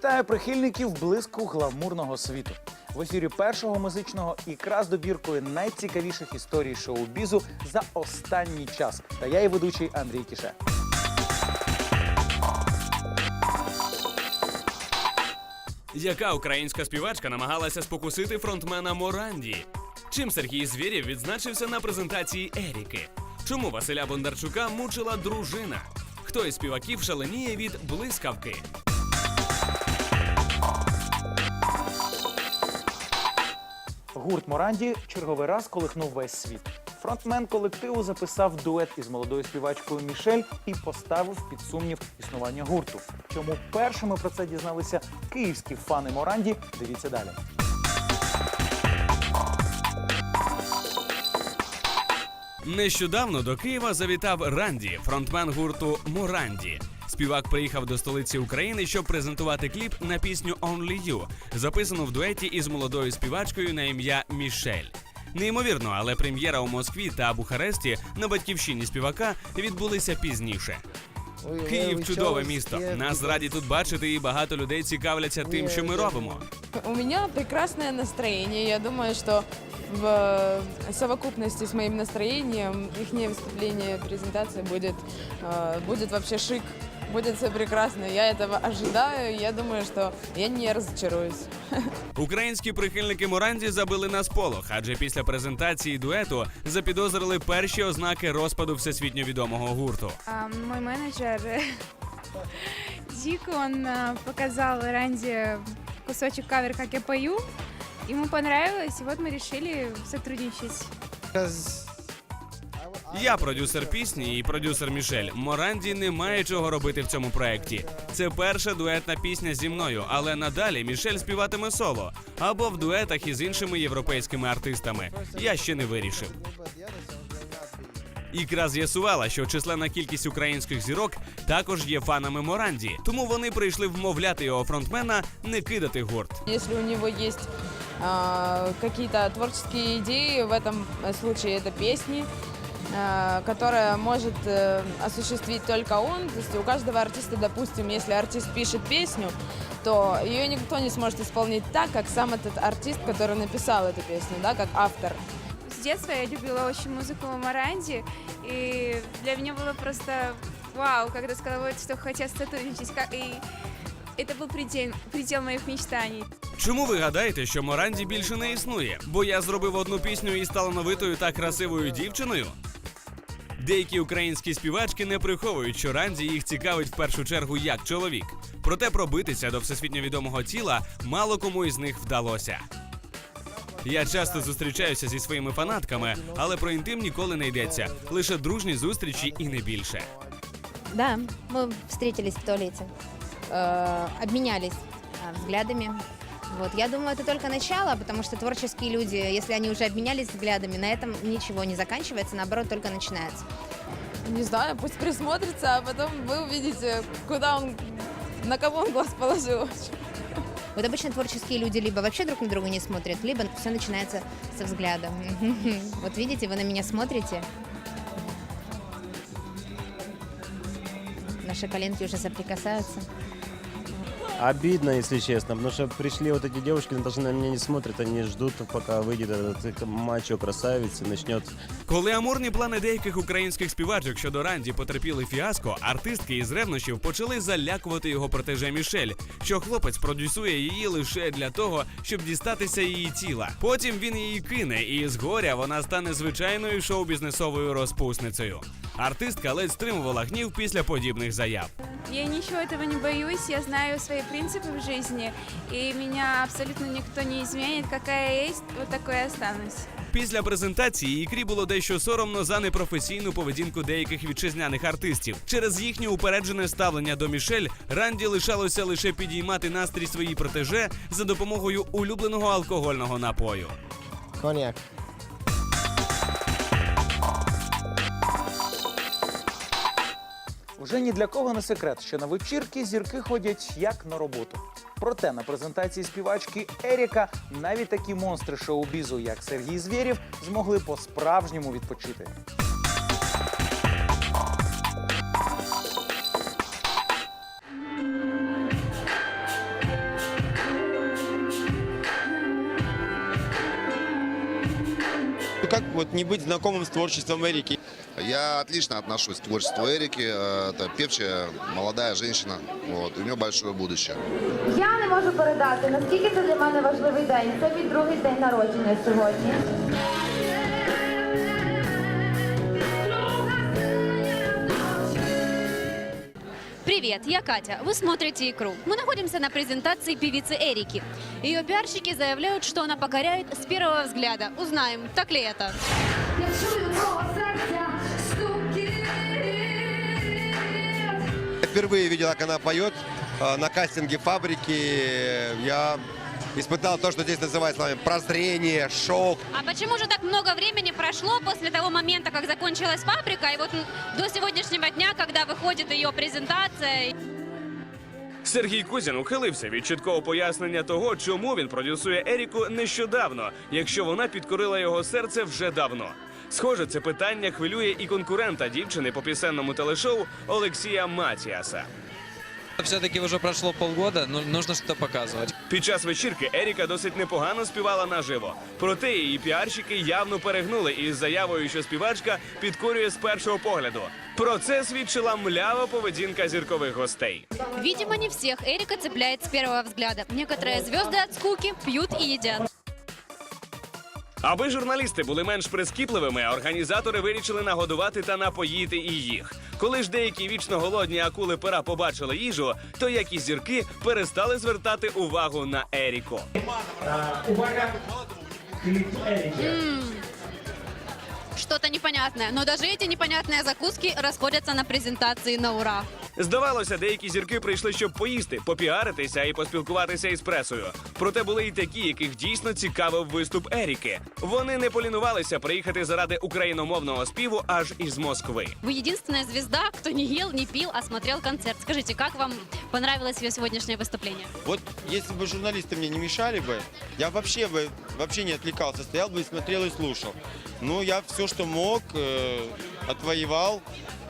Вітаю прихильників блиску гламурного світу. В ефірі першого музичного ікра з добіркою найцікавіших історій шоу-бізу за останній час. Та я і ведучий Андрій Кіше. Яка українська співачка намагалася спокусити фронтмена Моранді? Чим Сергій Звєрєв відзначився на презентації Еріки? Чому Василя Бондарчука мучила дружина? Хто із співаків шаленіє від блискавки? Гурт Моранді черговий раз колихнув весь світ. Фронтмен колективу записав дует із молодою співачкою Мішель і поставив під сумнів існування гурту. Чому першими про це дізналися київські фани Моранді? Дивіться далі. Нещодавно до Києва завітав Ранді, фронтмен гурту Моранді Співак приїхав до столиці України, щоб презентувати кліп на пісню «Only You», записану в дуеті із молодою співачкою на ім'я Мішель. Неймовірно, але прем'єра у Москві та Бухаресті на батьківщині співака відбулися пізніше. Київ чудове місто. Нас раді тут бачити, і багато людей цікавляться тим, що ми робимо. У меня прекрасное настроение. Я думаю, что в э, совокупности с моим настроением их выступление, презентация будет, э, будет вообще шик. Будет все прекрасно. Я этого ожидаю. Я думаю, что я не разочаруюсь. Українські прихильники Моранді забили на сполох, адже після презентації дуету запідозрили перші ознаки розпаду всесвітньо відомого гурту. А, Мой менеджер Зик, он а, показал кусочек кавер, как я пою. Ему понравилось, и вот мы решили сотрудничать. Я продюсер пісні і продюсер Мішель. Моранді не має чого робити в цьому проєкті. Це перша дуетна пісня зі мною, але надалі Мішель співатиме соло або в дуетах із іншими європейськими артистами. Я ще не вирішив. Ікра з'ясувала, що численна кількість українських зірок також є фанами Моранді, тому вони прийшли вмовляти його фронтмена не кидати гурт. Если у него есть а, какие-то творческие в этом случае это песни, а, которые может э, осуществить только он. То есть у каждого артиста, допустим, если артист пишет песню, то ее никто не сможет исполнить так, как сам этот артист, который написал эту песню, да, как автор. С детства я любила очень музыку Маранди, и для меня было просто вау, когда сказала, вот, что хотят сотрудничать. Как- И это был предел, предел моих мечтаний. Чому ви гадаєте, що Моранді більше не існує? Бо я зробив одну пісню і талановитою та красивою дівчиною? Деякі українські співачки не приховують, що Ранді їх цікавить в першу чергу як чоловік. Проте пробитися до всесвітньо відомого тіла мало кому із них вдалося. Я часто зустрічаюся зі своїми фанатками, але про інтим ніколи не йдеться. Лише дружні зустрічі і не більше. Да, мы встретились в туалете, э, обменялись э, взглядами. Вот, я думаю, это только начало, потому что творческие люди, если они уже обменялись взглядами, на этом ничего не заканчивается, наоборот, только начинается. Не знаю, пусть присмотрится, а потом вы увидите, куда он, на кого он глаз положил. Вот обычно творческие люди либо вообще друг на друга не смотрят, либо все начинается со взгляда. Вот видите, вы на меня смотрите. Наши коленки уже соприкасаются. Обидно, если честно, потому что пришли вот эти девушки, они даже на меня не смотрят, они ждут, пока выйдет этот мачо красавец и начнет Коли амурні плани деяких українських співачок щодо Ранді потерпіли фіаско, артистки із ревнощів почали залякувати його протеже Мішель, що хлопець продюсує її лише для того, щоб дістатися її тіла. Потім він її кине, і згоря вона стане звичайною шоу-бізнесовою розпусницею. Артистка ледь стримувала гнів після подібних заяв. Я ничего этого не боюсь, я знаю свои принципы в жизни, и меня абсолютно никто не изменит. Какая я есть, вот такой и останусь. Після презентації ікрі було дещо соромно за непрофесійну поведінку деяких вітчизняних артистів. Через їхнє упереджене ставлення до Мішель Ранді лишалося лише підіймати настрій своїй протеже за допомогою улюбленого алкогольного напою. Коньяк. Вже ні для кого не секрет, що на вечірки зірки ходять як на роботу. Проте на презентації співачки Еріка навіть такі монстри шоу-бізу, як Сергій Звєрів, змогли по-справжньому відпочити. Ну, как вот не быть знакомым с творчеством Эрики? Я отлично отношусь к творчеству Эрики. Э, Это певчая молодая женщина. Вот. У нее большое будущее. Я не можу передати, наскільки це для мене важливий день. Це мій другий день народження сьогодні. Привет, я Катя. Вы смотрите «Икру». Мы находимся на презентации певицы Эрики. Ее пиарщики заявляют, что она покоряет с первого взгляда. Узнаем, так ли это. Я впервые видел, как она поет э, на кастинге фабрики. Я испытал то, что здесь называют словами прозрение, шок. А почему же так много времени прошло после того момента, как закончилась фабрика, и вот м, до сегодняшнего дня, когда выходит ее презентация? Сергій Кузін ухилився від чіткого пояснення того, чому він продюсує Еріку нещодавно, якщо вона підкорила його серце вже давно. Схоже, це питання хвилює і конкурента дівчини по пісенному телешоу Олексія Матіаса. Все-таки уже прошло полгода, ну, нужно что-то показывать. Під час вечірки Еріка досить непогано співала наживо. Проте її піарщики явно перегнули із заявою, що співачка підкорює з першого погляду. Про це свідчила млява поведінка зіркових гостей. Видимо, не всех Эрика цепляет с первого взгляда. Некоторые звезды от скуки пьют и едят. Аби журналісти були менш прискіпливими, організатори вирішили нагодувати та напоїти і їх. Коли ж деякі вічно голодні акули пера побачили їжу, то як і зірки перестали звертати увагу на Еріку. Что-то непонятное. Но даже эти непонятные закуски расходятся на презентации на ура. Здавалося, деякі зірки прийшли, щоб поїсти, попіаритися і поспілкуватися із пресою. Проте були й такі, яких дійсно цікавив виступ Еріки. Вони не полінувалися приїхати заради україномовного співу аж із Москви. Вы единственная звезда, кто не ел, не пил, а смотрел концерт. Скажите, как вам понравилось ее сегодняшнее выступление? Вот если бы журналисты мне не мешали бы, я вообще бы вообще не отвлекался, стоял бы и смотрел и слушал. Ну, я все, что мог, э, отвоевал.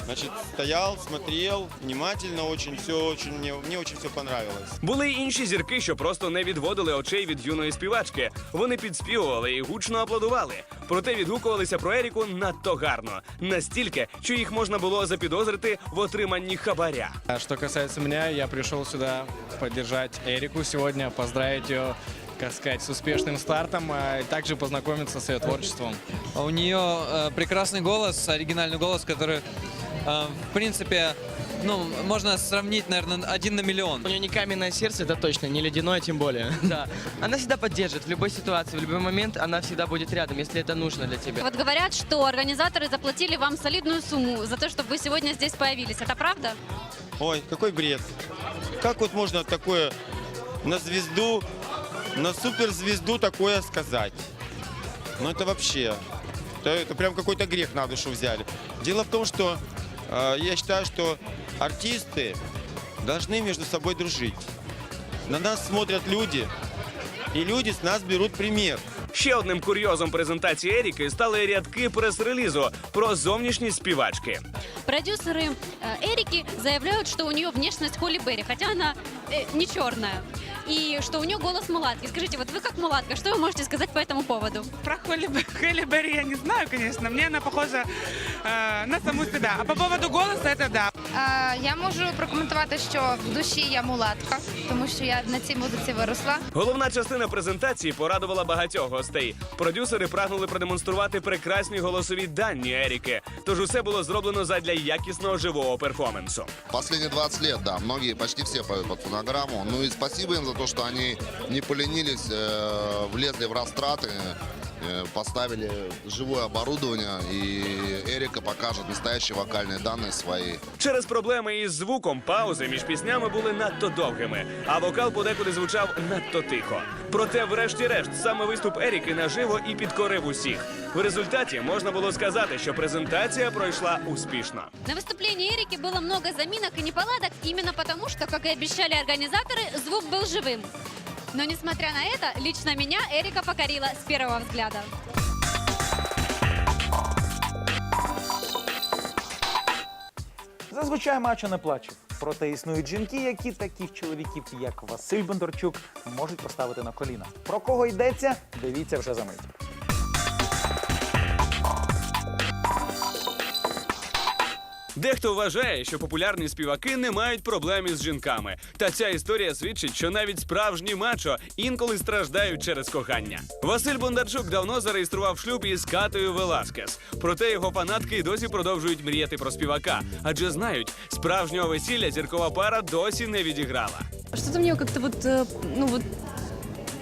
Значит, стоял, смотрел, внимательно очень, все очень, мне, мне очень все понравилось. Були й інші зірки, що просто не відводили очей від юної співачки. Вони підспівували і гучно аплодували. Проте відгукувалися про Еріку надто гарно, настільки, що їх можна було запідозрити в отриманні хабаря. А Что касается меня, я пришел сюда поддержать Эрику сегодня, поздравить ее как сказать, с успешным стартом, а и также познакомиться с ее творчеством. У нее э, прекрасный голос, оригинальный голос, который, э, в принципе, ну, можно сравнить, наверное, один на миллион. У нее не каменное сердце, это точно, не ледяное тем более. Да, она всегда поддержит в любой ситуации, в любой момент она всегда будет рядом, если это нужно для тебя. Вот говорят, что организаторы заплатили вам солидную сумму за то, чтобы вы сегодня здесь появились. Это правда? Ой, какой бред. Как вот можно такое на звезду, на суперзвезду такое сказать? Ну это вообще, это, это прям какой-то грех на душу взяли. Дело в том, что э, я считаю, что артисты должны между собой дружить. На нас смотрят люди, и люди с нас берут пример. Ще одним курйозом презентації Еріки стали рядки прес-релізу про зовнішність співачки. Продюсеры э, Эрики заявляют, что у нее внешность Холли Берри, хотя она э, не черная. И что у нее голос мулатки. Скажите, вот вы как мулатка, что вы можете сказать по этому поводу? Про Холли, Холли Берри я не знаю, конечно. Мне она похожа э, на саму себя. А по поводу голоса, это да. Я можу прокоментувати, що в душі я мулатка, тому що я на цій музиці виросла. Головна частина презентації порадувала багатьох гостей. Продюсери прагнули продемонструвати прекрасні голосові дані Еріки. Тож усе було зроблено задля якісного живого перформансу. Последние 20 лет, да, многие, почти все поют под фонограмму. Ну и спасибо им за то, что они не поленились, э, влезли в растраты, э, поставили живое оборудование, и Эрика покажет настоящие вокальные данные свои. Через проблеми із звуком паузи між піснями були надто довгими, а вокал подекуди звучав надто тихо. Проте, врешті-решт, саме виступ Еріки наживо і підкорив усіх. В результаті можна було сказати, що презентація пройшла успішно. На выступлении Эрики было много заминок и неполадок, именно потому что, как и обещали организаторы, звук был живым. Но несмотря на это, лично меня Эрика покорила с первого взгляда. Зазвичай мачо не плаче. Проте існують жінки, які таких чоловіків, як Василь Бондарчук, можуть поставити на коліна. Про кого йдеться? Дивіться вже за мить. Дехто вважає, що популярні співаки не мають проблем із жінками. Та ця історія свідчить, що навіть справжні мачо інколи страждають через кохання. Василь Бондарчук давно зареєстрував шлюб із Катою Веласкес. Проте його фанатки й досі продовжують мріяти про співака, адже знають, справжнього весілля зіркова пара досі не відіграла. Что-то мне как-то вот, э, ну вот,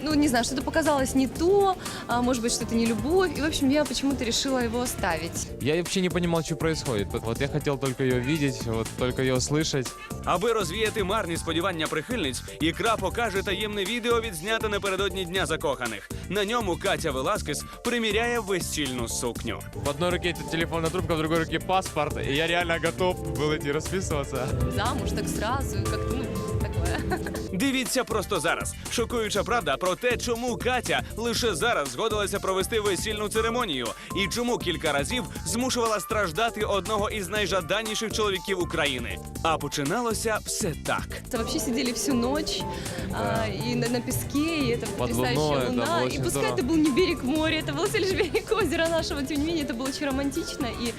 ну не знаю, что-то показалось не то, а может быть, что-то не любовь. И, в общем, я почему-то решила его оставить. Я вообще не понимал, что происходит. Вот я хотел только ее видеть, вот только ее слышать. Аби розвіяти марні сподівання прихильниць, ікра покаже таємне відео, відзнято напередодні дня закоханих. На ньому Катя Веласкес приміряє весільну сукню. В одной руке эта телефонная трубка, в другой руке паспорт, и я реально готов был идти расписываться. Замуж так сразу, как-то, ну, такое. Дивіться просто зараз. Шокуюча правда про те, чому Катя лише зараз згодилася провести весільну церемонію, і чому кілька разів змушувала страждати одного із найжаданіших чоловіків України. А починалося все так. Это вообще сидели всю ночь а, и на, на песке, и это Под потрясающая луной, это луна. было и очень пускай здорово. это был не берег моря, это был всего лишь берег озера нашего, тем не менее, это было очень романтично, и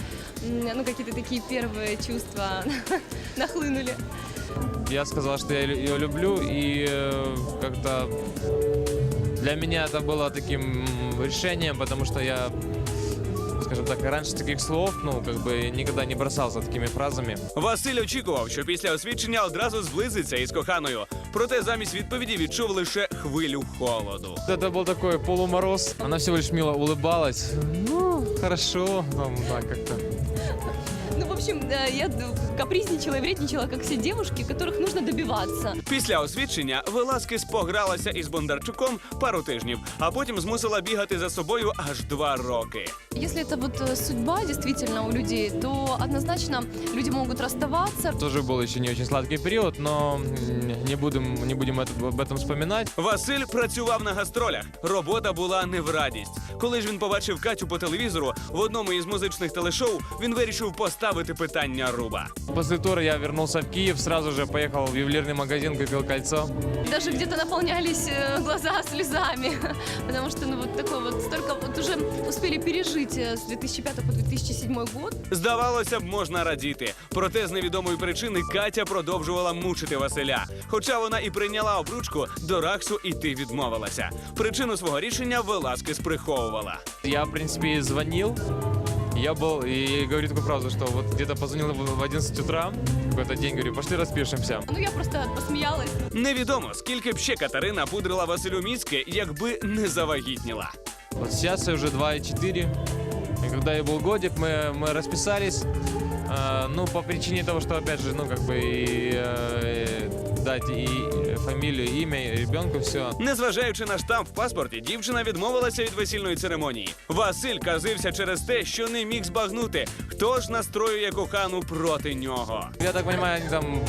м, ну, какие-то такие первые чувства нахлынули. Я сказал, что я ее люблю, и э, как-то для меня это было таким м, решением, потому что я, скажем так, раньше таких слов, ну, как бы никогда не бросался такими фразами. Василь очікував, що після освідчення одразу зблизиться із коханою. Проте замість відповіді відчув лише хвилю холоду. Это был такой полумороз. Она всего лишь мило улыбалась. Ну, хорошо, там, да, как-то. Ну, в общем, э, я д- капризничала и вредничала, как все девушки, которых нужно добиваться. Після освідчення Веласкес погралася із Бондарчуком пару тижнів, а потім змусила бігати за собою аж два роки. Если это вот э, судьба действительно у людей, то однозначно люди могут расставаться. Тоже был еще не очень сладкий период, но м, не будем, не будем это- об этом вспоминать. Василь працював на гастролях. Робота була не в радість. Коли ж він побачив Катю по телевізору в одному із музичних телешоу, він вирішив поставити питання руба. После тура я вернулся в Киев, сразу же поехал в ювелирный магазин, купил кольцо. Даже где-то наполнялись э, глаза слезами, потому что ну вот такой вот столько вот уже успели пережить э, с 2005 по 2007 год. Здавалося б, можна радіти. Проте з невідомої причини Катя продовжувала мучити Василя. Хоча вона і прийняла обручку, до Раксу іти відмовилася. Причину свого рішення Веласкес приховувала. Я, в принципе, ей звонил. Я был и говорю такую фразу, что вот где-то позвонил в в 11 утра, в какой-то день, говорю, пошли распишемся. Ну я просто посмеялась. Невідомо, скільки б ще Катерина пудрила Василю мізки, якби не завагітніла. Вот сейчас я уже 2,4. И когда я был годик, мы, мы расписались. э, ну, по причине того, что, опять же, ну, как бы и, э, дать и фамилию, и имя и ребенку, все. Незважаючи на штамп в паспорті, дівчина відмовилася від весільної церемонії. Василь казився через те, що не міг збагнути, хто ж настроює кохану проти нього. Я так понимаю, они там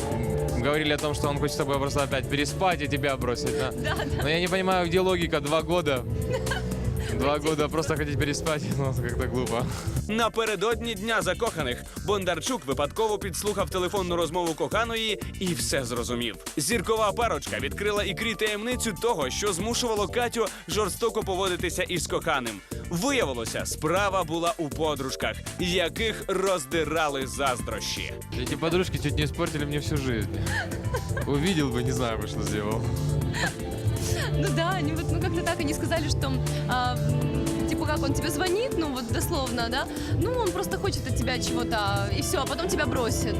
говорили о том, что он хочет с тобой просто опять переспать и тебя бросить, да? Да, да. Но я не понимаю, где логика, два года. Два года просто хотеть переспать, ну, как-то глупо. Напередодні дня закоханих Бондарчук випадково підслухав телефонну розмову коханої і все зрозумів. Зіркова парочка відкрила ікрі таємницю того, що змушувало Катю жорстоко поводитися із коханим. Виявилося, справа була у подружках, яких роздирали заздрощі. Эти подружки чуть не испортили мне всю жизнь. Увидел бы, не знаю бы, что сделал. Ну да, они вот, ну как-то так они сказали, что а, типа как он тебе звонит, ну вот дословно, да, ну он просто хочет от тебя чего-то и все, а потом тебя бросит.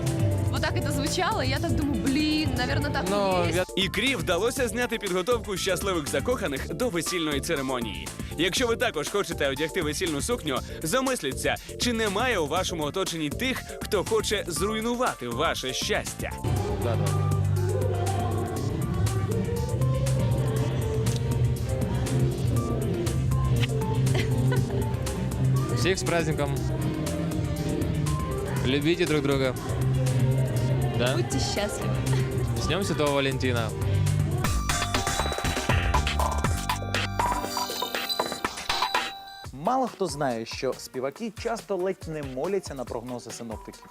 Вот так это звучало, и я так думаю, блин, наверное, так Но и есть. Ікрі вдалося зняти підготовку щасливих закоханих до весільної церемонії. Якщо ви також хочете одягти весільну сукню, замисліться, чи немає у вашому оточенні тих, хто хоче зруйнувати ваше щастя. Да, да. Всех с праздником. Любите друг друга. Да? Будьте счастливы. С Днем Святого Валентина. Мало хто знає, що співаки часто ледь не моляться на прогнози синоптиків.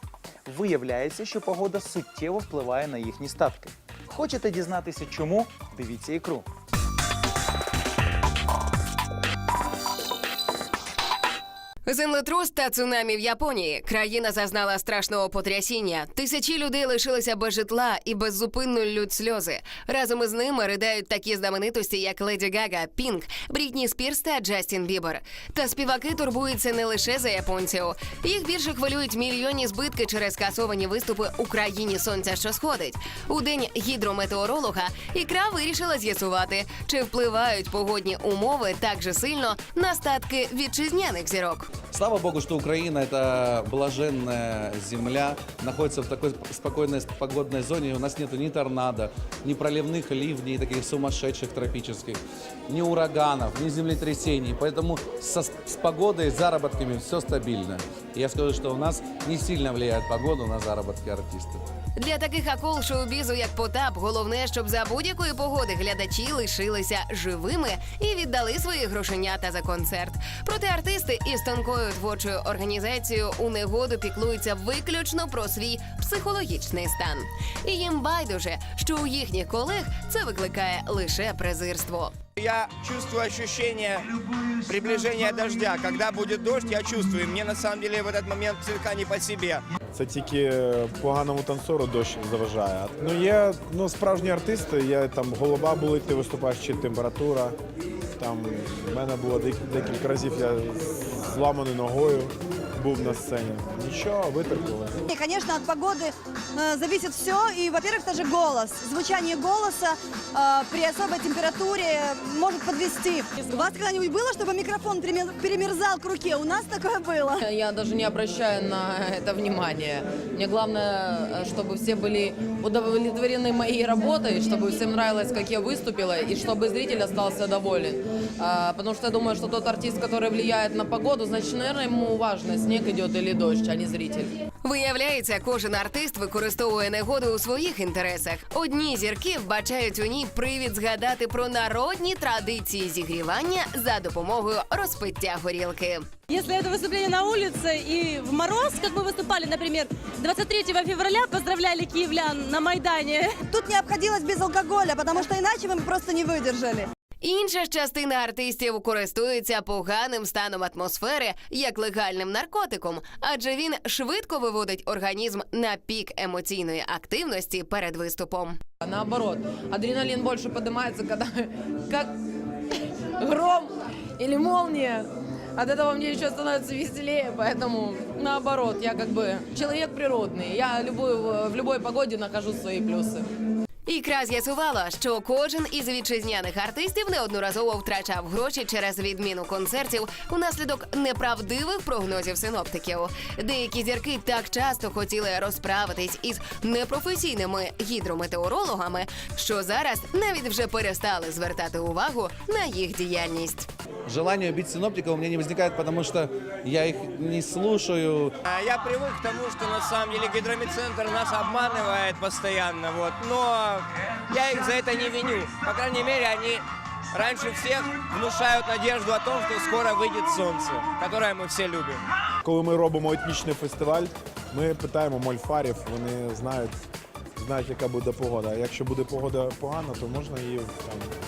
Виявляється, що погода суттєво впливає на їхні статки. Хочете дізнатися, чому? Дивіться ікру. Землетрус та цунамі в Японії. Країна зазнала страшного потрясіння. Тисячі людей лишилися без житла і беззупинно лють сльози. Разом із ними ридають такі знаменитості, як Леді Гага, Пінк, Брітні Спірс та Джастін Бібер. Та співаки турбуються не лише за японців. Їх більше хвилюють мільйонні збитки через скасовані виступи у країні сонця, що сходить. У день гідрометеоролога ікра вирішила з'ясувати, чи впливають погодні умови так же сильно на статки вітчизняних зірок. Слава Богу, что Украина – это блаженная земля, находится в такой спокойной погодной зоне. У нас нету ни торнадо, ни проливных ливней, таких сумасшедших тропических, ни ураганов, ни землетрясений. Поэтому со- с погодой, с заработками все стабильно. Я скажу, что у нас не сильно влияет погода на заработки артистов. Для таких акул шоу-бізу, як Потап, головне, щоб за будь-якої погоди глядачі лишилися живими і віддали свої грошенята за концерт. Проте артисти із тонкою творчою організацією у негоду піклуються виключно про свій психологічний стан. І їм байдуже, що у їхніх колег це викликає лише презирство. Я чувствую ощущение приближения дождя. Когда будет дождь, я чувствую. Мне на самом деле в этот момент слегка не по себе. Це тільки поганому танцору дощ заважає. Ну є ну, справжні артисти, є там голова болить, ти виступаєш чи температура. Там в мене було декілька разів я з зламаною ногою був на сцені. Нічого, витерпіли. И, конечно, от погоды э, зависит все. И, во-первых, даже голос. Звучание голоса э, при особой температуре может подвести. У вас когда-нибудь было, чтобы микрофон перемер- перемерзал к руке? У нас такое было. Я даже не обращаю на это внимания. Мне главное, э, чтобы все были удовлетворены моей работой, чтобы всем нравилось, как я выступила, и чтобы зритель остался доволен. А, Потому что я думаю, что тот артист, который влияет на погоду, значит, наверное, ему важно, снег идет или дождь, а не зритель. Виявляється, кожен артист використовує негоду у своїх інтересах. Одні зірки вбачають у ній привід згадати про народні традиції зігрівання за допомогою розпиття горілки. Если это выступление на улице и в мороз, как мы выступали, например, 23 февраля, поздравляли киевлян на Майдане. Тут не обходилось без алкоголя, потому что иначе мы бы просто не выдержали. Інша ж частина артистів користується поганим станом атмосфери як легальним наркотиком, адже він швидко виводить організм на пік емоційної активності перед виступом. А Наоборот, адреналин больше поднимается, когда как гром или молния. От этого мне еще становится веселее, поэтому наоборот, я как бы человек природный. Я любую, в любой погоде нахожу свои плюсы. Ікра з'ясувала, що кожен із вітчизняних артистів неодноразово втрачав гроші через відміну концертів унаслідок неправдивих прогнозів синоптиків. Деякі зірки так часто хотіли розправитись із непрофесійними гідрометеорологами, що зараз навіть вже перестали звертати увагу на їх діяльність. Желание убить синоптиков у меня не возникает, потому что я их не слушаю. А Я привык к тому, что на самом деле гидромедцентр нас обманывает постоянно. Вот. Но я их за это не виню. По крайней мере, они раньше всех внушают надежду о том, что скоро выйдет солнце, которое мы все любим. Коли ми робимо етнічний фестиваль, ми питаємо мольфарів, вони знають, Знають, яка буде погода. Якщо буде погода погана, то можна її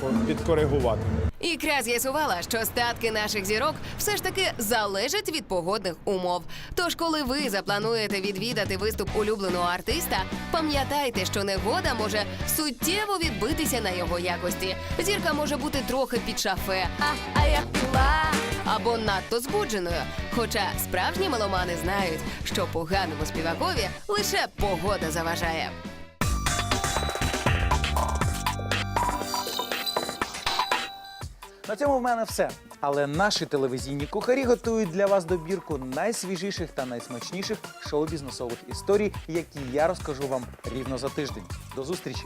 там підкоригувати. Ікра з'ясувала, що статки наших зірок все ж таки залежать від погодних умов. Тож, коли ви заплануєте відвідати виступ улюбленого артиста, пам'ятайте, що негода може суттєво відбитися на його якості. Зірка може бути трохи під шафе, а, а я пила або надто збудженою. Хоча справжні меломани знають, що поганому співакові лише погода заважає. На цьому в мене все. Але наші телевізійні кухарі готують для вас добірку найсвіжіших та найсмачніших шоу-бізнесових історій, які я розкажу вам рівно за тиждень. До зустрічі!